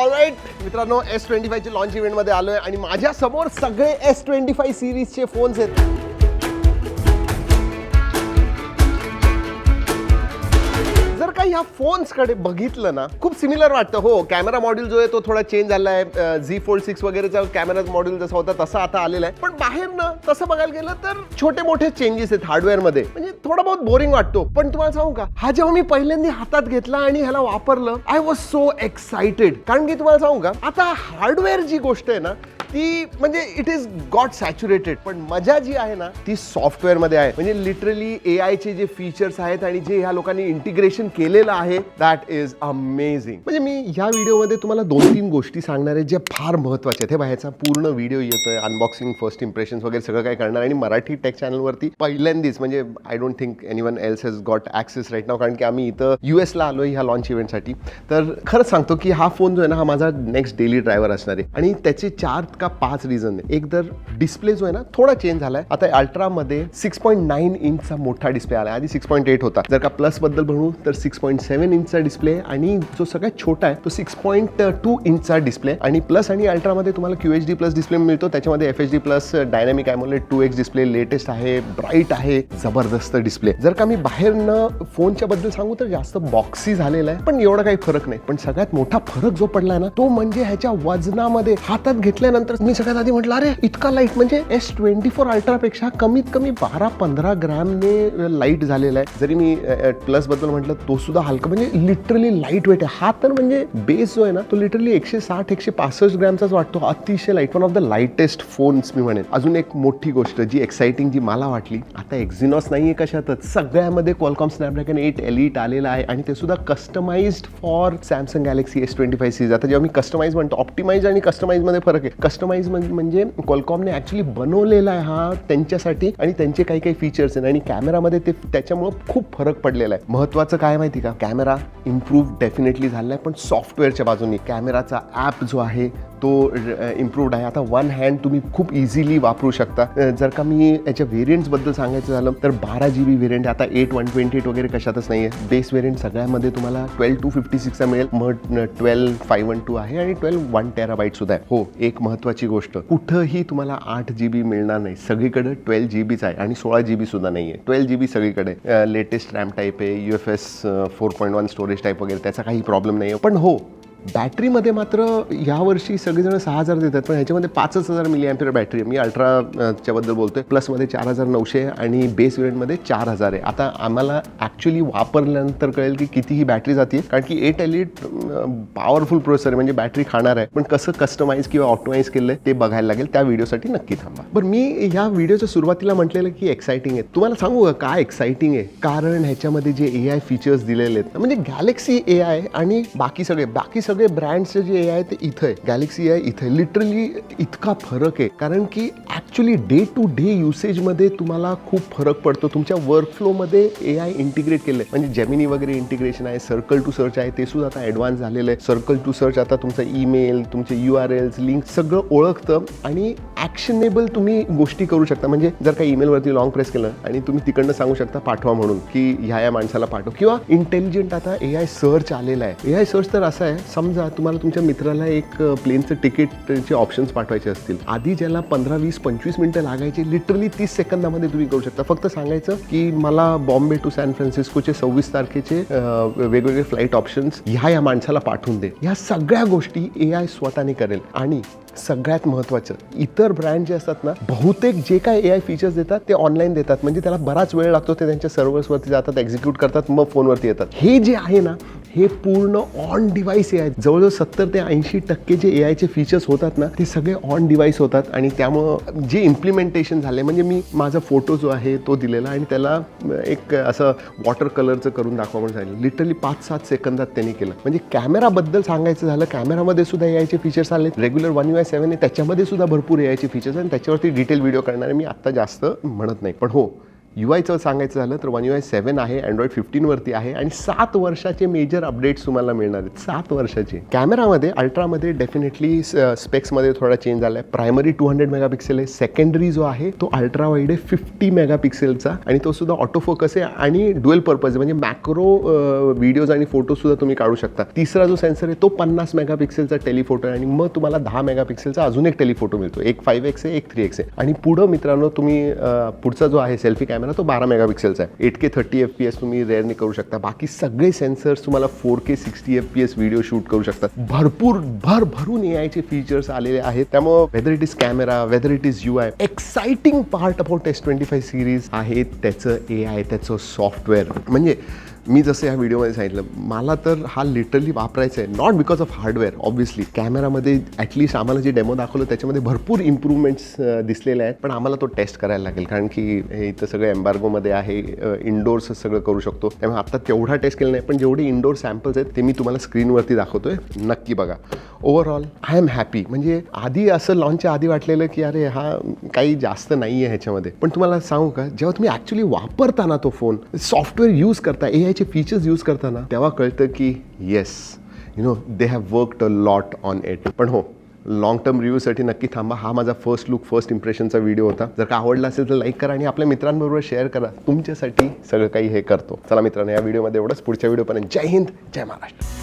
All right मित्रांनो S twenty फायच्या launch इव्हेंटमध्ये आलोय आणि माझ्यासमोर सगळे एस ट्वेंटी फाय सिरीजचे फोन्स आहेत. ह्या फोन्सकडे बघितलं ना खूप सिमिलर वाटतं. हो कॅमेरा मॉड्यूल जो आहे तो थोडा चेंज झाला आहे झी फोल्ड सिक्स वगैरेचा कॅमेरा मॉड्यूल जसा होता तसा आता आलेला आहे. पण बाहेर ना तसं बघायला गेलं तर छोटे मोठे चेंजेस आहेत हार्डवेअरमध्ये म्हणजे थोडा बहुत बोरिंग वाटतो. पण तुम्हाला सांगू का? हा जेव्हा मी पहिल्यांदा हातात घेतला आणि ह्याला वापरलं आय वॉज सो एक्साइटेड कारण की तुम्हाला सांगू का? आता हार्डवेअर जी गोष्ट आहे ना ती म्हणजे इट इज गॉट सॅच्युरेटेड पण मजा जी आहे ना ती सॉफ्टवेअरमध्ये आहे. म्हणजे लिटरली ए आयचे जे फीचर्स आहेत आणि जे ह्या लोकांनी इंटिग्रेशन केलेलं आहे दॅट इज अमेझिंग म्हणजे मी ह्या व्हिडिओमध्ये तुम्हाला दोन तीन गोष्टी सांगणार आहे ज्या फार महत्त्वाच्या आहेत. हे बाहेरचा पूर्ण व्हिडिओ येतोय अनबॉक्सिंग फर्स्ट इम्प्रेशन्स वगैरे सगळं काय करणार आणि मराठी टेक चॅनलवरती पहिल्यांदाच म्हणजे I don't think anyone else has got access right now कारण की आम्ही इथं यू एसला आलो ह्या लॉन्च इव्हेंटसाठी तर खरंच सांगतो की हा फोन जो आहे ना हा माझा नेक्स्ट डेली ड्रायव्हर असणार आहे. आणि त्याचे चार का पाच रिझन आहे. एक तर डिस्प्ले जो आहे ना थोडा चेंज झालाय. आता अल्ट्रामध्ये सिक्स पॉईंट नाईन इंचचा मोठा डिस्प्ले आला आधी सिक्स पॉईंट एट होता. जर का प्लसबद्दल म्हणू तर सिक्स पॉईंट सेव्हन इंचचा डिस्प्ले आणि जो सगळ्यात छोटा आहे तो सिक्स पॉईंट टू इंचचा डिस्प्ले आणि प्लस आणि अल्ट्रामध्ये तुम्हाला Q H D plus display मिळतो. त्याच्यामध्ये F H D plus dynamic AMOLED two X display latest आहे ब्राईट आहे जबरदस्त डिस्प्ले जर का मी बाहेरनं फोनच्या बद्दल सांगू तर जास्त बॉक्सी झालेला आहे. पण एवढा काही फरक नाही. पण सगळ्यात मोठा फरक जो पडलाय ना तो म्हणजे ह्याच्या वजनामध्ये. हातात घेतल्यानंतर तर मी सगळ्यात आधी म्हटलं अरे इतका लाइट म्हणजे एस ट्वेंटी फोर अल्ट्रापेक्षा कमीत कमी बारा पंधरा ग्रॅमने लाइट झालेला आहे. जरी मी प्लसबद्दल म्हटलं तो सुद्धा हलका म्हणजे लिटरली लाइट वेट आहे. हा तर म्हणजे बेस जो आहे ना तो लिटरली एकशे साठ एकशे पासष्ट ग्रॅमचाच वाटतो. अतिशय light one of the lightest phones मी म्हणेन. अजून एक मोठी गोष्ट जी एक्साइटिंग जी मला वाटली आता एक्झिनॉस नाहीये कशातच. सगळ्यामध्ये क्वालकॉम स्नॅपड्रॅगन एट एलिट आलेला आहे आणि ते सुद्धा customised for Samsung Galaxy S twenty five seize आता जेव्हा मी कस्टमाइज म्हणतो ऑप्टिमाइज आणि कस्टमाइजमध्ये फरक आहे. कस्टमाइज म्हणजे कॉलकॉमने ॲक्च्युली बनवलेला आहे हा त्यांच्यासाठी आणि त्यांचे काही काही फीचर्स आहेत. आणि कॅमेरामध्ये ते त्याच्यामुळं खूप फरक पडलेला आहे. महत्त्वाचं काय माहिती का? कॅमेरा इम्प्रूव्ह डेफिनेटली झालेला आहे पण सॉफ्टवेअरच्या बाजूने कॅमेराचा ॲप जो आहे तो इम्प्रूव्ड आहे. आता वन हँड तुम्ही खूप इझिली वापरू शकता. जर का मी याच्या व्हेरियंट्सबद्दल सांगायचं झालं तर बारा जी बी व्हेरियंट आता एट वन ट्वेंटी एट वगैरे कशातच नाही आहे बेस व्हेरियंट सगळ्यामध्ये तुम्हाला ट्वेल्व टू फिफ्टी सिक्सचा मिळेल. मग ट्वेल्व फाय वन टू आहे आणि ट्वेल्व वन टेराबाईट सुद्धा आहे. हो एक महत्त्वाची गोष्ट. कुठंही तुम्हाला आठ जी बी मिळणार नाही. सगळीकडे ट्वेल्व जी बीच आहे आणि सोळा जी बी सुद्धा नाही आहे ट्वेल्व जी बी सगळीकडे लेटेस्ट रॅम टाईप आहे U F S four point one storage type वगैरे त्याचा काही प्रॉब्लेम नाही आहे पण हो बॅटरीमध्ये मात्र यावर्षी सगळेजण सहा हजार देतात पण ह्याच्यामध्ये पाचच हजार मिली अँपियर बॅटरी मी अल्ट्राच्याबद्दल बोलतोय. प्लसमध्ये चार हजार नऊशे आणि बेस वेरियंटमध्ये चार हजार आहे. आता आम्हाला ॲक्च्युली वापरल्यानंतर कळेल की किती ही बॅटरी जाते कारण की एट एलिट पॉवरफुल प्रोसेसर आहे म्हणजे बॅटरी खाणार आहे. पण कसं कस्टमाइज किंवा ऑप्टिमाइज केलं ते बघायला लागेल. त्या व्हिडिओसाठी नक्की थांबा. बरं मी या व्हिडिओच्या सुरुवातीला म्हटलेलं की एक्साइटिंग आहे. तुम्हाला सांगू का काय एक्साइटिंग आहे? कारण ह्याच्यामध्ये जे ए आय फीचर्स दिलेले आहेत म्हणजे गॅलेक्सी ए आय आणि बाकी सगळे बाकी सगळे ब्रँड्सचे जे ए आय ते इथं आहे गॅलेक्सी ए आय इथं आहे लिटरली इतका फरक आहे. कारण की ॲक्च्युली डे टू डे युसेजमध्ये तुम्हाला खूप फरक पडतो. तुमच्या वर्कफ्लोमध्ये ए आय इंटिग्रेट केलं आहे म्हणजे जेमिनी वगैरे इंटिग्रेशन आहे सर्कल टू सर्च आहे ते सुद्धा आता ॲडव्हान्स झालेलं आहे. सर्कल टू सर्च आता तुमचा ईमेल तुमचे यू आर एल्स लिंक सगळं ओळखतं आणि ॲक्शनेबल तुम्ही गोष्टी करू शकता. म्हणजे जर काही ईमेलवरती लॉंग प्रेस केलं आणि तुम्ही तिकडनं सांगू शकता पाठवा म्हणून की ह्या या माणसाला पाठव. किंवा इंटेलिजंट आता ए आय सर्च आलेला आहे. ए आय सर्च तर असं आहे समजा तुम्हाला तुमच्या मित्राला एक प्लेनचं तिकीटचे ऑप्शन्स पाठवायचे असतील. आधी ज्याला पंधरा वीस पंचवीस मिनटं लागायचे लिटरली तीस सेकंदामध्ये तुम्ही करू शकता. फक्त सांगायचं की मला बॉम्बे टू सॅन फ्रान्सिस्कोचे सव्वीस तारखेचे वेगवेगळे फ्लाईट ऑप्शन्स ह्या या माणसाला पाठवून दे. ह्या सगळ्या गोष्टी ए आय स्वतःने करेल. आणि सगळ्यात महत्त्वाचं इतर ब्रँड जे असतात ना बहुतेक जे काय ए आय फीचर्स देतात ते ऑनलाईन देतात. म्हणजे त्याला बराच वेळ लागतो ते त्यांच्या सर्व्हर्सवरती जातात एक्झिक्यूट करतात मग फोनवरती येतात. हे जे आहे ना हे पूर्ण ऑन डिव्हाइस ए आय जवळजवळ सत्तर ते ऐंशी टक्के जे ए आयचे फीचर्स होतात ना ते सगळे ऑन डिव्हाइस होतात. आणि त्यामुळं जे इम्प्लिमेंटेशन झाले म्हणजे मी माझा फोटो जो आहे तो दिलेला आणि त्याला एक असं वॉटर कलरचं करून दाखवा म्हणून सांगितलं. लिटरली पाच सात सेकंदात त्यांनी केलं. म्हणजे कॅमेराबद्दल सांगायचं झालं कॅमेरामध्ये सुद्धा ए आयचे फीचर्स आले regular one U I seven आहे त्याच्यामध्ये सुद्धा भरपूर ए आयचे फीचर्स आणि त्याच्यावरती डिटेल व्हिडिओ करणारे मी आत्ता जास्त म्हणत नाही. पण हो यू आयचं सांगायचं झालं तर वन यू आय सेवन आहे अँड्रॉइड फिफ्टीनवरती आहे आणि सात वर्षाचे मेजर अपडेट्स तुम्हाला मिळणार आहेत. सात वर्षाचे. कॅमेरामध्ये अल्ट्रामध्ये डेफिनेटली स्पेक्समध्ये थोडा चेंज झाला आहे प्रायमरी टू हंड्रेड मेगापिक्सेल आहे. सेकंडरी जो आहे तो अल्ट्रा वाईड आहे फिफ्टी मेगापिक्सेलचा आणि तो सुद्धा ऑटो फोकस आहे आणि डुएल पर्पज म्हणजे मॅक्रो व्हिडिओज आणि फोटोसुद्धा तुम्ही काढू शकता. तिसरा जो सेन्सर आहे तो पन्नास मेगापिक्सेलचा टेलिफोटो आहे. आणि मग तुम्हाला दहा मेगापिक्सेलचा अजून एक टेलिफोटो मिळतो. एक फाईव्ह एक्स आहे एक थ्री एक्स आहे. आणि पुढं मित्रांनो तुम्ही पुढचा जो आहे सेल्फी कॅमेरा तो बारा मेगापिक्सेलचा आहे. Eight K thirty F P S तुम्ही रेअरने करू शकता. बाकी सगळे सेन्सर्स तुम्हाला four K sixty F P S video shoot करू शकतात. भरपूर भर भरून ए आयचे फीचर्स आलेले आहेत. त्यामुळे whether it is camera whether it is U I exciting part about S twenty five series आहे त्याचं ए आय त्याचं सॉफ्टवेअर म्हणजे मी जसं या व्हिडिओमध्ये सांगितलं मला तर हा लिटरली वापरायचा आहे not because of hardware obviously कॅमेरामध्ये ॲटलिस्ट आम्हाला जे डेमो दाखवलं त्याच्यामध्ये भरपूर इम्प्रूव्हमेंट्स दिसलेले आहेत पण आम्हाला तो टेस्ट करायला लागेल. कारण की हे इथं सगळं एम्बार्गोमध्ये आहे इनडोर्स सगळं करू शकतो. त्यामुळे आत्ता तेवढा टेस्ट केला नाही पण जेवढे इनडोर सॅम्पल्स आहेत ते मी तुम्हाला स्क्रीनवरती दाखवतोय. नक्की बघा. ओव्हरऑल आय एम हॅपी म्हणजे आधी असं लॉन्चच्या आधी वाटलेलं की अरे हा काही जास्त नाही आहे ह्याच्यामध्ये. पण तुम्हाला सांगू का जेव्हा तुम्ही ॲक्च्युली वापरताना तो फोन सॉफ्टवेअर यूज करता ए त्याचे फीचर्स यूज करताना तेव्हा कळतं की yes you know they have worked a lot on it पण हो लॉंग टर्म रिव्ह्यूसाठी नक्की थांबा. हा माझा फर्स्ट लुक फर्स्ट इम्प्रेशनचा व्हिडिओ होता. जर का आवडला असेल तर लाईक करा आणि आपल्या मित्रांबरोबर शेअर करा. तुमच्यासाठी सगळं काही हे करतो. चला मित्रांनो या व्हिडिओमध्ये एवढंच. पुढच्या व्हिडिओपर्यंत जय हिंद जय महाराष्ट्र.